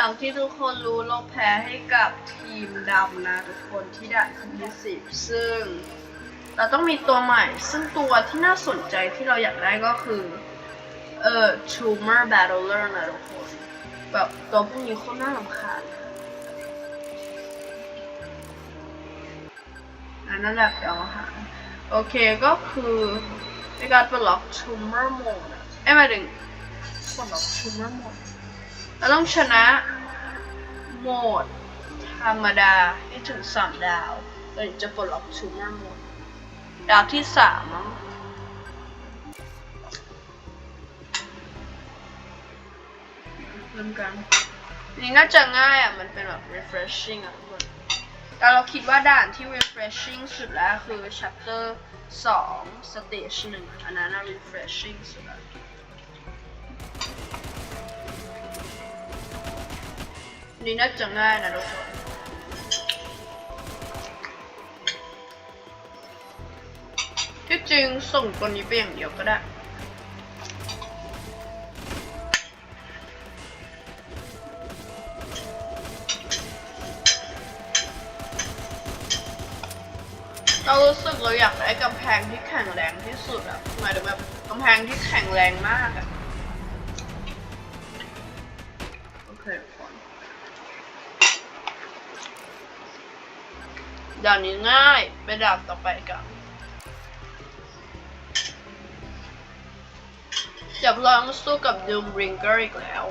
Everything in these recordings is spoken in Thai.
อย่างที่ทุกคนรู้เราแพ้ให้กับทีมดำนะทุกคนที่ด่านที่สิบซึ่ง เราต้องมีตัวใหม่ ซึ่งตัวที่น่าสนใจที่เราอยากได้ก็คือ เอ่อ Tumor Battler นะทุกคน แบบตัวพวกนี้โคตรน่ารำคาญอันนั้นแหละเดี๋ยวหาโอเคก็คือในการปลดล็อก Tumor Mode อะเอ้ยหมายถึงปลดล็อก Tumor Mode เราต้องชนะโหมดธรรมดาให้ถึงสามดาวเราถึงจะปลดล็อก Tumor Mode ดาวที่สามมั้งเริ่มกันอันนี้น่าจะง่ายอะ มันเป็นแบบ refreshing อะทุกคนแต่เราคิดว่าด่านที่ refreshing สุดแล้วคือ chapter 2 stage 1 อันนั้นน่ะ refreshing สุดแล้ว นนี้น่าจะง่ายนะทุกคนที่จริงส่งตัวนี้ไปอย่างเดียวก็ได้ เรารู้สึกเราอยากได้กำแพงที่แข็งแรงที่สุดอะหมายถึงแบบกำแพงที่แข็งแรงมากอะโอเคทุกคน ด่านนี้ง่ายไปด่าบต่อไปกันจะลองสู้กับ Doom Bringer อีกแล้ว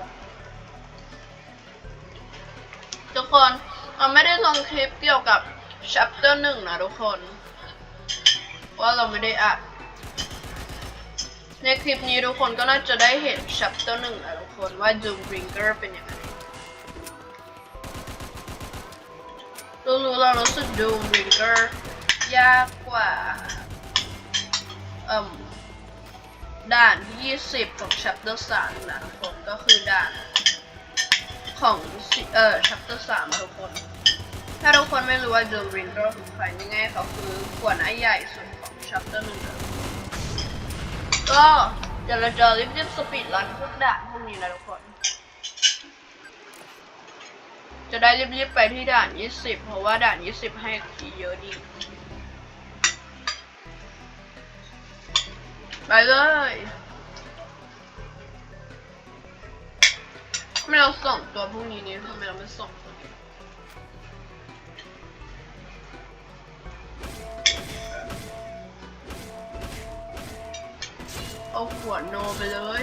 ทุกคนมันไม่ได้ลงคลิปเกี่ยวกับ chapter หนึ่งนะทุกคน ว่าเราไม่ได้อัดในคลิปนี้ทุกคนก็น่าจะได้เห็น chapter หนึ่งนะทุกคนว่า Doom Bringer เป็นยังไง รู้ๆเรารู้สึก Doom Bringer ยากกว่าเอ่มด่านที่ 20 ของ chapter 3 นะทุกคนก็คือด่านของเอ่อ chapter 3นะทุกคน ถ้าทุกคนไม่รู้ว่า The Ringer คือใครยังไงเขาคือขวดไอ้ใหญ่สุดของ chapter 1นะก็เดี๋ยวเราจะรีบๆสปีดรันพวกด่านพวกนี้นะทุกคน จะได้รีบๆไปที่ด่าน 20 เพราะว่าด่าน 20 ให้คีเยอะดี ไปเลยไม่เราส่งตัวพวกนี้นี่ทำไมเราไม่ส่งเอาหัวโนไปเลย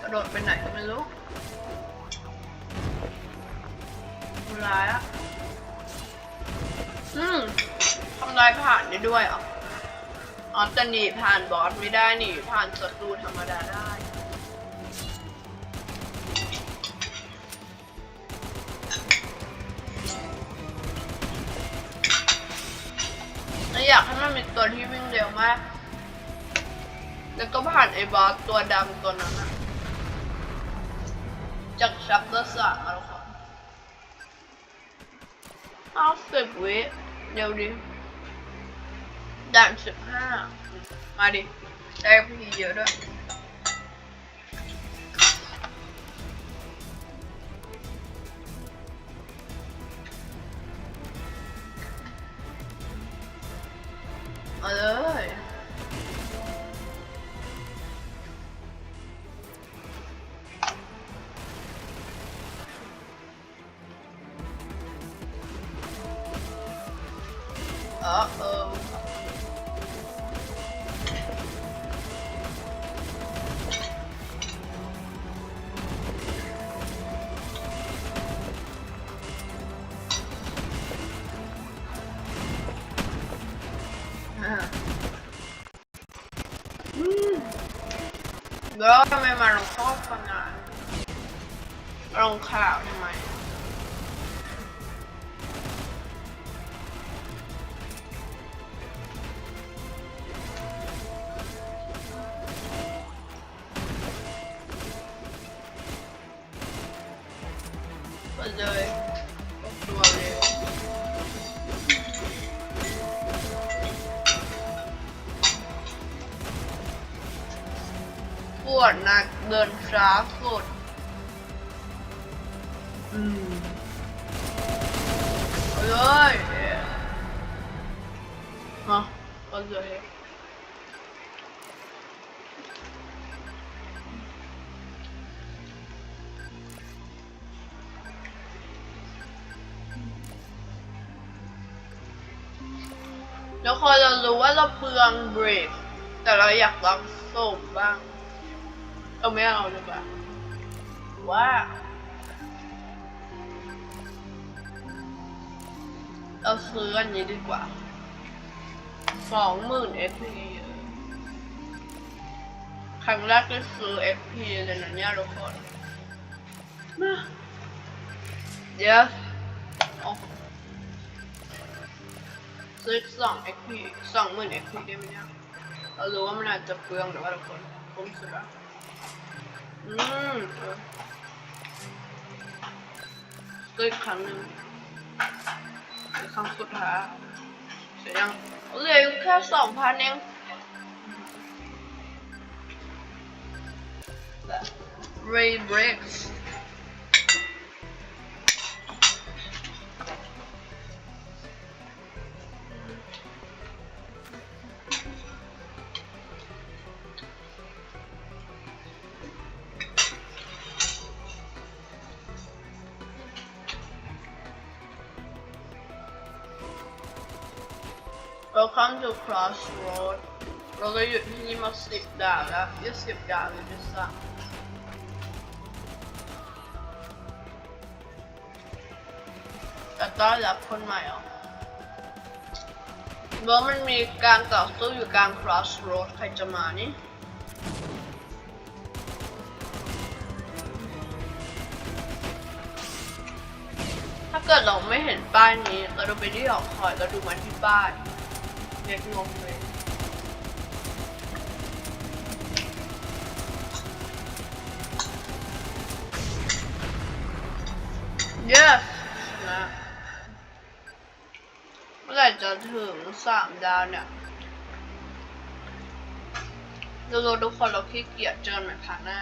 กระโดดไปไหนก็ไม่รู้ำลายผ่านได้ด้วยเหรออ๋อแต่หนีผ่านบอสไม่ได้หนีผ่านศัตรูธรรมดาได้อยากให้มันมีตัวที่วิ่งเร็วมาก แล้วก็ผ่านไอ้บอสตัวดำตัวนั้นอะจากชัปเตอร์สามมาแล้วค่ะเอาสิบวิเดี๋ยวดิ ด่านสิบห้ามาดิได้พี่เยอะด้วย แล้วทำไมมาลงข้อฟังงานลงข่าวทำไมไปเลย โอ้วดหนักเดินช้าสุด อืมเอาเลยฮะเอาเลยแล้วพอเรารู้ว่าเราเปลืองเบรกแต่เราอยากลองส่งบ้าง เอาไม่เอาดีกว่าว่าเราซื้ออันนี้ดีกว่าสองหมื่น XP ครั้งแรกที่ซื้อ XP เลยนะเนี่ยทุกคนมาเดี๋ยวเอาซื้อสอง XP สองหมื่น XP ได้ไหมเนี่ยเรารู้ว่ามันอาจจะเปลืองแต่ว่าทุกคนคุ้มสุดละ อืมอีกครั้งหนึ่งครั้งสุดท้ายเสร็จยังเหลืออยู่แค่สองพันเองแบบ Ray Breaks า to Crossroad เราก็อยู่ที่นี่มาสิบด่านแล้วยี่สิบด่านเลยด้วยซ้ำแต่ต้อนรับคนใหม่เหรอเมื่อมันมีการต่อสู้อยู่กลาง Crossroad ใครจะมานี่ ถ้าเกิดเราไม่เห็นป้ายนี้ เราไปที่หอคอยเราดูมาที่ป้าย เรียกงงเลย yes ชนะเมื่อไหร่จะถึงสามดาวเนี่ยเราทุกคนเราขี้เกียจเจอกันใหม่พาร์ทหน้า